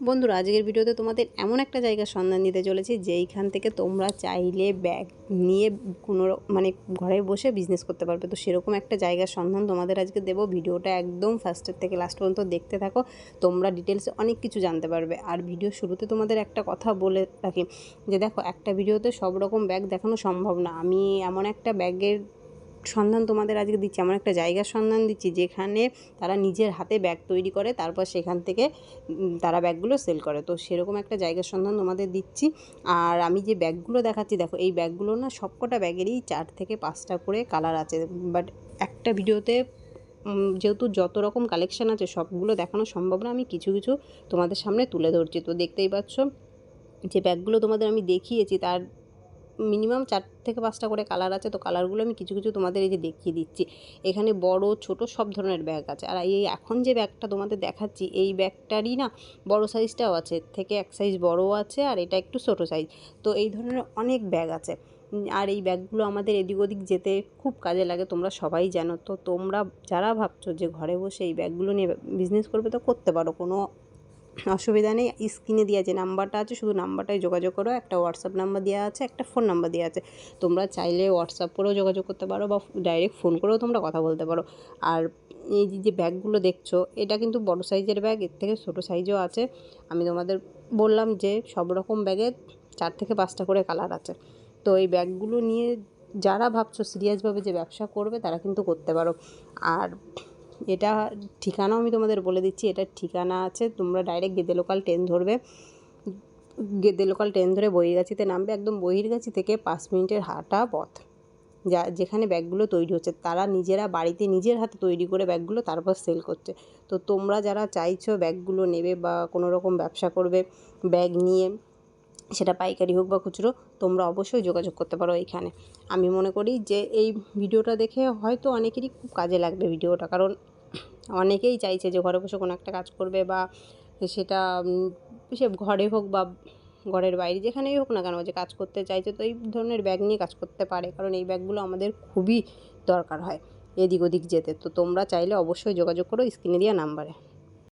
বন্ধুরা, আজকের ভিডিওতে তোমাদের এমন একটা জায়গার সন্ধান দিতে চলেছি, যেইখান থেকে তোমরা চাইলে ব্যাগ নিয়ে কোনো মানে ঘরে বসে বিজনেস করতে পারবে। তো সেরকম একটা জায়গার সন্ধান তোমাদের আজকে দেবো। ভিডিওটা একদম ফার্স্টের থেকে লাস্ট পর্যন্ত দেখতে থাকো, তোমরা ডিটেলসে অনেক কিছু জানতে পারবে। আর ভিডিও শুরুতে তোমাদের একটা কথা বলে রাখি, যে দেখো, একটা ভিডিওতে সব রকম ব্যাগ দেখানো সম্ভব না। আমি এমন একটা ব্যাগের সন্ধান তোমাদের আজকে দিচ্ছি। এমন একটা জায়গার সন্ধান দিচ্ছি যেখানে তারা নিজের হাতে ব্যাগ তৈরি করে, তারপর সেখান থেকে তারা ব্যাগগুলো সেল করে। তো সেরকম একটা জায়গার সন্ধান তোমাদের দিচ্ছি। আর আমি যে ব্যাগগুলো দেখাচ্ছি, দেখো, এই ব্যাগগুলো না সবকটা ব্যাগেরই চার থেকে পাঁচটা করে কালার আছে। বাট একটা ভিডিওতে যেহেতু যত রকম কালেকশান আছে, সবগুলো দেখানো সম্ভব না, আমি কিছু কিছু তোমাদের সামনে তুলে ধরছি। তো দেখতেই পাচ্ছ, যে ব্যাগগুলো তোমাদের আমি দেখিয়েছি, তার মিনিমাম চার থেকে পাঁচটা করে কালার আছে, তো কালারগুলো আমি কিছু কিছু তোমাদের এই যে দেখিয়ে দিচ্ছি। এখানে বড়, ছোট সব ধরনের ব্যাগ আছে। আর এই এখন যে ব্যাগটা তোমাদের দেখাচ্ছি, এই ব্যাগটারই না বড় সাইজটাও আছে। থেকে এক সাইজ বড়ও আছে আর এটা একটু ছোটো সাইজ তো এই ধরনের অনেক ব্যাগ আছে। আর এই ব্যাগগুলো আমাদের এদিক ওদিক যেতে খুব কাজে লাগে, তোমরা সবাই জানো। তো তোমরা, যারা ভাবছ যে ঘরে বসে এই ব্যাগগুলো নিয়ে বিজনেস করবে, তো করতে পারো। কোনো অসুবিধা নেই স্ক্রিনে দেওয়া যে নাম্বারটা আছে, শুধু নাম্বারটায় যোগাযোগ করো, একটা হোয়াটসঅ্যাপ নাম্বার দেওয়া আছে, একটা ফোন নাম্বার দেওয়া আছে। তোমরা চাইলে হোয়াটসঅ্যাপ করেও যোগাযোগ করতে পারো বা ডাইরেক্ট ফোন করেও তোমরা কথা বলতে পারো। আর এই যে যে ব্যাগগুলো দেখছ, এটা কিন্তু বড় সাইজের ব্যাগ, এর থেকে ছোটো সাইজও আছে। আমি তোমাদের বললাম যে, সব রকম ব্যাগের চার থেকে পাঁচটা করে কালার আছে। তো এই ব্যাগগুলো নিয়ে যারা ভাবছ সিরিয়াসভাবে যে ব্যবসা করবে, তারা কিন্তু করতে পারো। আর এটা ঠিকানাও আমি তোমাদের বলে দিচ্ছি এটার ঠিকানা আছে, তোমরা ডাইরেক্ট গেদে লোকাল ট্রেন ধরবে। গেদে লোকাল ট্রেন ধরে বহিরগাছিতে নামবে, একদম বহিরগাছি থেকে পাঁচ মিনিটের হাঁটা পথ। যা, যেখানে ব্যাগগুলো তৈরি হচ্ছে, তারা নিজেরা বাড়িতে নিজের হাতে তৈরি করে ব্যাগগুলো তারপর সেল করছে। তো তোমরা যারা চাইছো ব্যাগগুলো নেবে বা কোনো রকম ব্যবসা করবে, ব্যাগ নিয়ে সেটা পাইকারি হোক বা খুচরো, তোমরা অবশ্যই যোগাযোগ করতে পারো এইখানে আমি মনে করি যে এই ভিডিওটা দেখে হয়তো অনেকেরই খুব কাজে লাগবে ভিডিওটা, কারণ অনেকেই চাইছে যে ঘরে বসে কোনো একটা কাজ করবে বা সেটা সে ঘরে হোক বা ঘরের বাইরে যেখানেই হোক না কেন যে কাজ করতে চাইছে, তো এই ধরনের ব্যাগ নিয়ে কাজ করতে পারে, কারণ এই ব্যাগগুলো আমাদের খুবই দরকার হয় এদিক ওদিক যেতে। তো তোমরা চাইলে অবশ্যই যোগাযোগ করো স্ক্রিনে দেওয়া নাম্বারে।